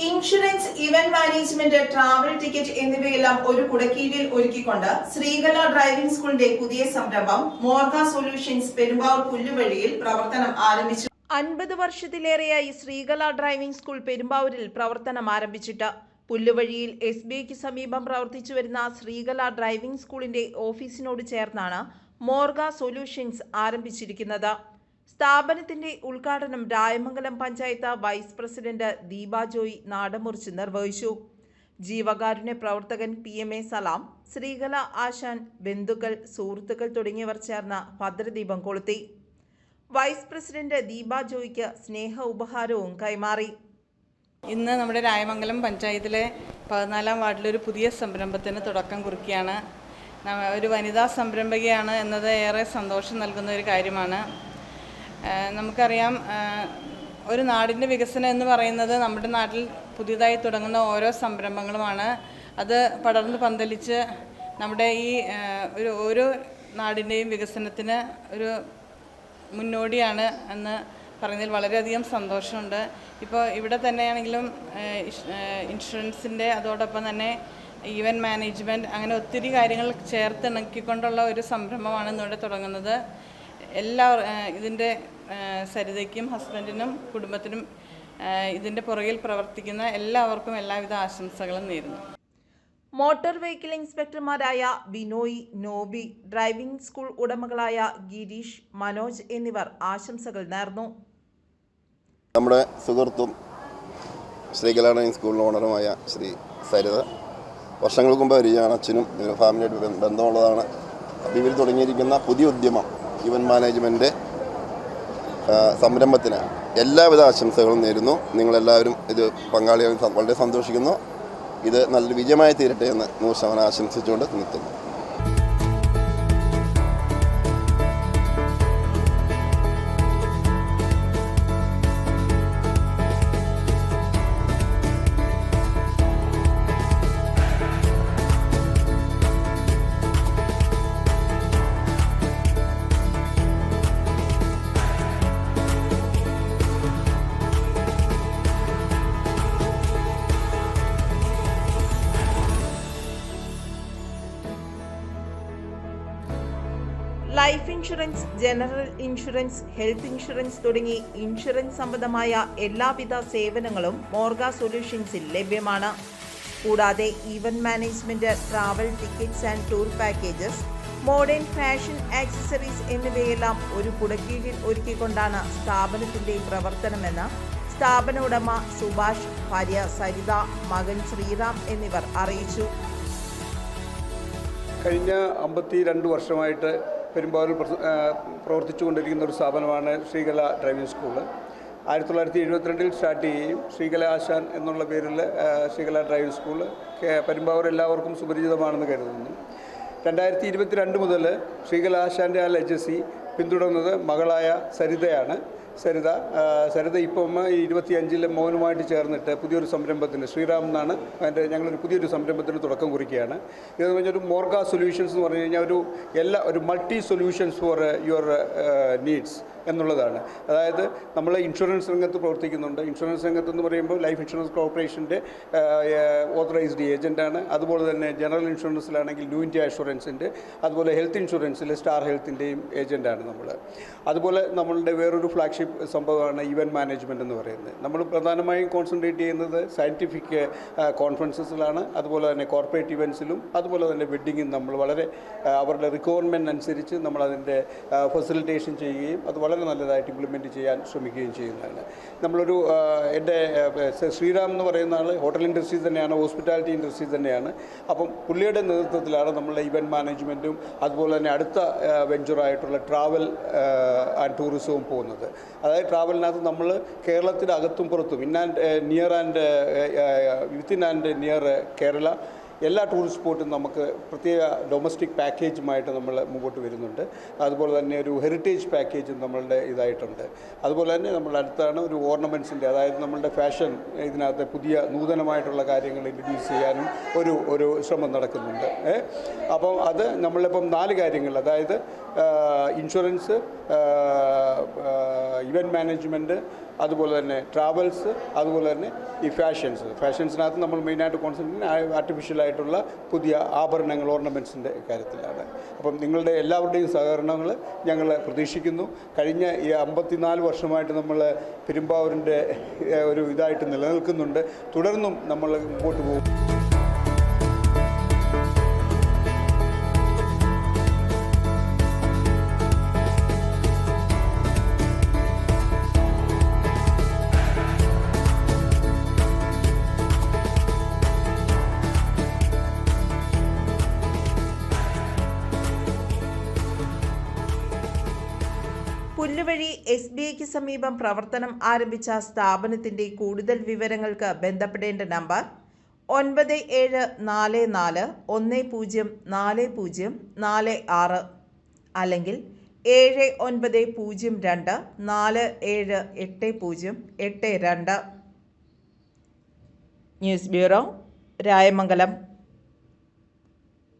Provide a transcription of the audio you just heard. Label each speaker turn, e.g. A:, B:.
A: Insurance event management travel ticket എന്നിവയെല്ലാം ഒരു കുടക്കീഴിൽ ഒരുക്കിക്കൊണ്ട് ശ്രീകല ഡ്രൈവിംഗ് സ്കൂളിന്റെ പുതിയ സംരംഭം മോർഗ സൊല്യൂഷൻസ് പെരുമ്പാവൂർ പുല്ലുവഴിയിൽ പ്രവർത്തനം ആരംഭിച്ചു. അൻപത് വർഷത്തിലേറെയായി ശ്രീകല ഡ്രൈവിംഗ് സ്കൂൾ പെരുമ്പാവൂരിൽ പ്രവർത്തനം ആരംഭിച്ചിട്ട് പുല്ലുവഴിയിൽ എസ് ബി ഐക്ക് സമീപം പ്രവർത്തിച്ചു വരുന്ന ശ്രീകല ഡ്രൈവിംഗ് സ്കൂളിന്റെ ഓഫീസിനോട് ചേർന്നാണ് മോർഗ സൊല്യൂഷൻസ് ആരംഭിച്ചിരിക്കുന്നത്. സ്ഥാപനത്തിന്റെ ഉദ്ഘാടനം രായമംഗലം പഞ്ചായത്ത് വൈസ് പ്രസിഡന്റ് ദീപ ജോയി നാടമുറിച്ച് നിർവഹിച്ചു. ജീവകാരുണ്യ പ്രവർത്തകൻ P M A Salam Sreekala Asan ബന്ധുക്കൾ സുഹൃത്തുക്കൾ തുടങ്ങിയവർ ചേർന്ന് ഭദ്രദീപം കൊളുത്തി. വൈസ് പ്രസിഡന്റ് ദീപ ജോയിക്ക് സ്നേഹ ഉപഹാരവും കൈമാറി.
B: ഇന്ന് നമ്മുടെ രായമംഗലം പഞ്ചായത്തിലെ പതിനാലാം വാർഡിലൊരു പുതിയ സംരംഭത്തിന് തുടക്കം കുറിക്കുകയാണ്. ഒരു വനിതാ സംരംഭകയാണ് എന്നത് ഏറെ സന്തോഷം നൽകുന്ന ഒരു കാര്യമാണ്. നമുക്കറിയാം ഒരു നാടിന്റെ വികസനം എന്ന് പറയുന്നത് നമ്മുടെ നാട്ടിൽ പുതിയതായി തുടങ്ങുന്ന ഓരോ സംരംഭങ്ങളുമാണ്. അത് പടർന്ന് പന്തലിച്ച് നമ്മുടെ ഈ ഒരു ഓരോ നാടിന്റെയും വികസനത്തിന് ഒരു മുന്നോടിയാണ് എന്ന് പറഞ്ഞതിൽ വളരെയധികം സന്തോഷമുണ്ട്. ഇപ്പോൾ ഇവിടെ തന്നെയാണെങ്കിലും ഇൻഷുറൻസിന്റെ അതോടൊപ്പം തന്നെ ഈവന്റ് മാനേജ്മെന്റ് അങ്ങനെ ഒത്തിരി കാര്യങ്ങൾ ചേർത്തിണക്കിക്കൊണ്ടുള്ള ഒരു സംരംഭമാണ് ഇന്നിവിടെ തുടങ്ങുന്നത്. എല്ലാ ഇതിന്റെ സരിതയ്ക്കും ഹസ്ബൻഡിനും കുടുംബത്തിനും ഇതിന്റെ പുറകിൽ പ്രവർത്തിക്കുന്ന എല്ലാവർക്കും എല്ലാവിധ ആശംസകളും നേരുന്നു.
A: മോട്ടോർ വെഹിക്കിൾ ഇൻസ്പെക്ടർമാരായ ബിനോയ് നോബി ഡ്രൈവിംഗ് സ്കൂൾ ഉടമകളായ ഗിരീഷ് മനോജ് എന്നിവർ ആശംസകൾ നേർന്നു.
C: നമ്മുടെ സുഹൃത്തും ശ്രീ കലാണി സ്കൂളിൽ ഓണറുമായ ശ്രീ സരിത വർഷങ്ങൾക്ക് മുമ്പ് വരികയാണ്. അച്ഛനും ഫാമിലിയായിട്ട് ബന്ധമുള്ളതാണ്. അപ്പോൾ ഇവർ തുടങ്ങിയിരിക്കുന്ന പുതിയ ഉദ്യമം ഇവൻ മാനേജ്മെന്റ് സംരംഭത്തിന് എല്ലാവിധ ആശംസകളും നേരുന്നു. നിങ്ങളെല്ലാവരും ഇത് പങ്കാളിയായി സ- വളരെ സന്തോഷിക്കുന്നു. ഇത് നല്ല വിജയമായി തീരട്ടെ എന്ന് നൂറ് ശതമാനം ആശംസിച്ചുകൊണ്ട് നിർത്തുന്നു.
A: Insurance general insurance health insurance തുടങ്ങി ഇൻഷുറൻസ് സംബന്ധമായ എല്ലാവിധ സേവനങ്ങളും മോർഗ സൊല്യൂഷൻസിൽ ലഭ്യമാണ്. കൂടാതെ event management travel tickets and tour packages modern fashion accessories എന്നിവയെല്ലാം ഒരു കുടക്കീഴിൽ ഒരുക്കിക്കൊണ്ടാണ് സ്ഥാപനത്തിന്റെ പ്രവർത്തനമെന്ന് സ്ഥാപന ഉടമ സുഭാഷ് ഭാര്യ സരിത മകൻ ശ്രീറാം എന്നിവർ അറിയിച്ചു.
D: കഴിഞ്ഞ അമ്പത്തി രണ്ട് വർഷമായിട്ട് പെരുമ്പാവൂരിൽ പ്രവർത്തിച്ചു കൊണ്ടിരിക്കുന്ന ഒരു സ്ഥാപനമാണ് ശ്രീകല ഡ്രൈവിംഗ് സ്കൂൾ ആയിരത്തി തൊള്ളായിരത്തി എഴുപത്തിരണ്ടിൽ സ്റ്റാർട്ട് ചെയ്യുകയും ശ്രീകല ആശാൻ എന്നുള്ള പേരിൽ ശ്രീകല ഡ്രൈവിംഗ് സ്കൂൾ പെരുമ്പാവൂർ എല്ലാവർക്കും സുപരിചിതമാണെന്ന് കരുതുന്നു. രണ്ടായിരത്തി ഇരുപത്തിരണ്ട് മുതൽ ശ്രീകല ആശാന്റെ ആ ലെജസി പിന്തുടർന്നത് മകളായ സരിതയാണ്. സരിത സരിത ഇപ്പം ഇരുപത്തിയഞ്ചിലെ മോനുമായിട്ട് ചേർന്നിട്ട് പുതിയൊരു സംരംഭത്തിന് ശ്രീറാം എന്നാണ് അതിന്റെ ഞങ്ങളൊരു പുതിയൊരു സംരംഭത്തിന് തുടക്കം കുറിക്കുകയാണ്. ഇതെന്ന് പറഞ്ഞാൽ ഒരു മോർഗ സൊല്യൂഷൻസ് എന്ന് പറഞ്ഞു കഴിഞ്ഞാൽ ഒരു എല്ലാ ഒരു multi solutions for your needs എന്നുള്ളതാണ്. അതായത് നമ്മൾ ഇൻഷുറൻസ് രംഗത്ത് പ്രവർത്തിക്കുന്നുണ്ട്. ഇൻഷുറൻസ് രംഗത്ത് എന്ന് പറയുമ്പോൾ ലൈഫ് ഇൻഷുറൻസ് കോർപ്പറേഷന്റെ ഓതറൈസ്ഡ് ഏജന്റാണ് അതുപോലെ തന്നെ ജനറൽ ഇൻഷുറൻസിലാണെങ്കിൽ ന്യൂ ഇന്ത്യ ഇൻഷുറൻസിന്റെ അതുപോലെ ഹെൽത്ത് ഇൻഷുറൻസിൽ സ്റ്റാർ ഹെൽത്തിന്റെയും ഏജന്റാണ് നമ്മൾ. അതുപോലെ നമ്മളുടെ വേറൊരു ഫ്ലാഗ്ഷിപ്പ് സംഭവമാണ് ഇവന്റ് മാനേജ്മെന്റ് എന്ന് പറയുന്നത്. നമ്മൾ പ്രധാനമായും കോൺസെൻട്രേറ്റ് ചെയ്യുന്നത് സയന്റിഫിക് കോൺഫറൻസസിലാണ് അതുപോലെ തന്നെ കോർപ്പറേറ്റ് ഇവന്റ്സിലും അതുപോലെ തന്നെ വെഡ്ഡിങ്ങും നമ്മൾ വളരെ അവരുടെ റിക്വയർമെന്റ് അനുസരിച്ച് നമ്മൾ അതിന്റെ ഫെസിലിറ്റേഷൻ ചെയ്യുകയും അത് വളരെ നല്ലതായിട്ട് ഇംപ്ലിമെന്റ് ചെയ്യാൻ ശ്രമിക്കുകയും ചെയ്യുന്നതാണ്. നമ്മളൊരു എന്റെ ശ്രീറാം എന്ന് പറയുന്ന ആൾ ഹോട്ടൽ ഇൻഡസ്ട്രി തന്നെയാണ് ഹോസ്പിറ്റാലിറ്റി ഇൻഡസ്ട്രി തന്നെയാണ്. അപ്പം പുള്ളിയുടെ നേതൃത്വത്തിലാണ് നമ്മളുടെ ഇവന്റ് മാനേജ്മെന്റും അതുപോലെ തന്നെ അടുത്ത വെഞ്ചറായിട്ടുള്ള ട്രാവൽ ആൻഡ് ടൂറിസവും പോകുന്നത്. അതായത് ട്രാവലിനകത്ത് നമ്മൾ കേരളത്തിന്റെ അകത്തും പുറത്തും in and near and within and near Kerala എല്ലാ ടൂറിസ്റ്റ് സ്പോട്ടും നമുക്ക് പ്രത്യേക ഡൊമസ്റ്റിക് പാക്കേജുമായിട്ട് നമ്മൾ മുമ്പോട്ട് വരുന്നുണ്ട്. അതുപോലെ തന്നെ ഒരു ഹെറിറ്റേജ് പാക്കേജും നമ്മളുടെ ഇതായിട്ടുണ്ട്. അതുപോലെ തന്നെ നമ്മൾ അടുത്താണ് ഒരു ഓർണമെന്റ്സിന്റെ അതായത് നമ്മളുടെ ഫാഷൻ ഇതിനകത്ത് പുതിയ നൂതനമായിട്ടുള്ള കാര്യങ്ങൾ ഇൻട്രൊഡ്യൂസ് ചെയ്യാനും ഒരു ഒരു ശ്രമം നടക്കുന്നുണ്ട്? അപ്പം അത് നമ്മളിപ്പം നാല് കാര്യങ്ങൾ അതായത് ഇൻഷുറൻസ് ഇവന്റ് മാനേജ്മെന്റ് അതുപോലെ തന്നെ ട്രാവൽസ് അതുപോലെ തന്നെ ഈ ഫാഷൻസ്. ഫാഷൻസിനകത്ത് നമ്മൾ മെയിനായിട്ട് കോൺസെൻട്രേറ്റ് ആർട്ടിഫിഷ്യലായിട്ടുള്ള പുതിയ ആഭരണങ്ങൾ ഓർണമെന്റ്സിന്റെ കാര്യത്തിലാണ്. അപ്പം നിങ്ങളുടെ എല്ലാവരുടെയും സഹകരണങ്ങൾ ഞങ്ങൾ പ്രതീക്ഷിക്കുന്നു. കഴിഞ്ഞ ഈ അമ്പത്തിനാല് വർഷമായിട്ട് നമ്മൾ പെരുമ്പാവൂരിന്റെ ഒരു ഇതായിട്ട് നിലനിൽക്കുന്നുണ്ട്. തുടർന്നും നമ്മൾ മുമ്പോട്ട് പോകും.
A: പുല്ലുവഴി എസ് ബി ഐക്ക് സമീപം പ്രവർത്തനം ആരംഭിച്ച സ്ഥാപനത്തിന്റെ കൂടുതൽ വിവരങ്ങൾക്ക് ബന്ധപ്പെടേണ്ട നമ്പർ ഒൻപത് ഏഴ് നാല് നാല് ഒന്ന് പൂജ്യം നാല് പൂജ്യം നാല് ആറ് അല്ലെങ്കിൽ ഏഴ് ഒൻപത് പൂജ്യം രണ്ട് നാല് ഏഴ് എട്ട് പൂജ്യം എട്ട് രണ്ട്. News bureau Rayamangalam.